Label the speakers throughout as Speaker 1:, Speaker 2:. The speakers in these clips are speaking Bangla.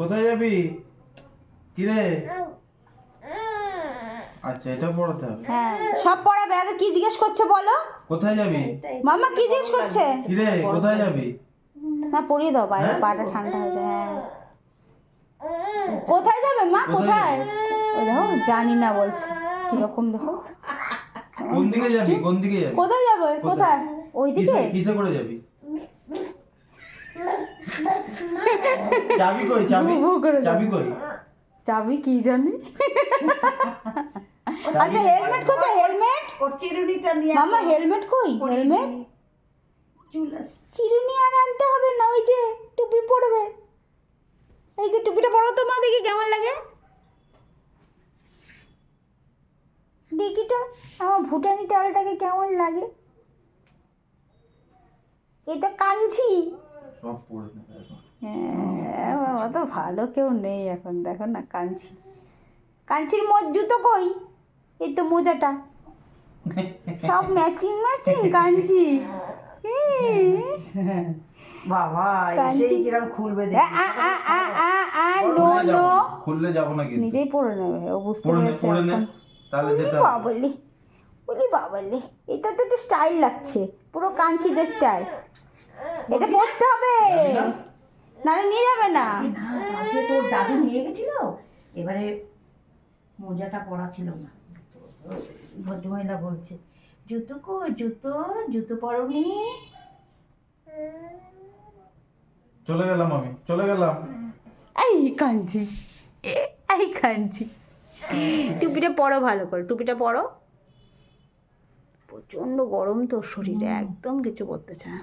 Speaker 1: কোথায় যাবি? কিরে? আচ্ছা এটা পড়াতে হবে।
Speaker 2: হ্যাঁ সব পড়াবে আগে কি জিজ্ঞেস করছে বলো?
Speaker 1: কোথায় যাবি?
Speaker 2: মামা কি জিজ্ঞেস করছে?
Speaker 1: কিরে কোথায় যাবি?
Speaker 2: না পড়িয়ে দাও বাইরে
Speaker 1: হ্যাঁ?
Speaker 2: পাটা ঠান্ডা হয়ে যায় হ্যাঁ। কোথায় যাবে মা
Speaker 1: কোথায়
Speaker 2: ওই দেখো জানি না বলছে কীরকম দেখো।
Speaker 1: কোন দিকে যাবি? কোন দিকে যাবি?
Speaker 2: কোথায় যাবে? কোথায়? ওই দিকে
Speaker 1: কিসে করে যাবি? চাবি কই চাবি?
Speaker 2: ভু করে
Speaker 1: চাবি কই?
Speaker 2: চাবি কি জানি? আচ্ছা হেলমেট কোথায়? হেলমেট?
Speaker 3: ওর চিরুনিটা নিয়ে
Speaker 2: মামা হেলমেট কই? হেলমেট? চিরুনি আর আনতে হবে না ওই যে টুপি পরবে। এই যে টুপিটা পরো তো মা দেখি কেমন লাগে। ডিকিটা আমার ভুটানি টালটাকে কেমন লাগে। এটা কাঞ্চি।
Speaker 1: সব পড়ে
Speaker 2: হ্যাঁ অত ভালো কেউ নেই এখন দেখো না কাঞ্চি কাঞ্চির মোজ জুতো কই এই তো মোজাটা সব ম্যাচিং ম্যাচিং কাঞ্চি হুম।
Speaker 3: বাবা
Speaker 2: কাঞ্চি।
Speaker 3: কিরম খুলবে
Speaker 2: আ, আ, আ, আ, আ, নো নো
Speaker 1: খুললে যাব না কিন্তু
Speaker 2: নিজেই পড়ে নেবে ও বুঝতে
Speaker 1: পড়ে
Speaker 2: পেরেছে
Speaker 1: পড়ে নে
Speaker 2: এখন।
Speaker 1: তাহলে যেতে
Speaker 2: ওলি
Speaker 1: হবে।
Speaker 2: বাবলি ওলি বাবলি এটা তো একটা স্টাইল লাগছে পুরো কাঞ্চিদের স্টাইল এটা পড়তে হবে? নাহলে নিয়ে যাবে না।
Speaker 3: না কালকে তোর দাদু নিয়ে গেছিল? এবারে মোজাটা পরা ছিল না। ভদ্রমহিলা বলছে জুতো কো জুতো জুতো পরনি?
Speaker 1: চলে গেলাম আমি চলে গেলাম।
Speaker 2: এই কাঞ্চি এ, এই কাঞ্চি। টুপিটা পরো ভালো করে টুপিটা পরো। প্রচণ্ড গরম তোর শরীরে একদম কিছু করতে চায়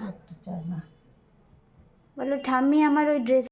Speaker 2: না।
Speaker 3: চায় না
Speaker 2: বলো ঠাম্মি আমার ওই ড্রেস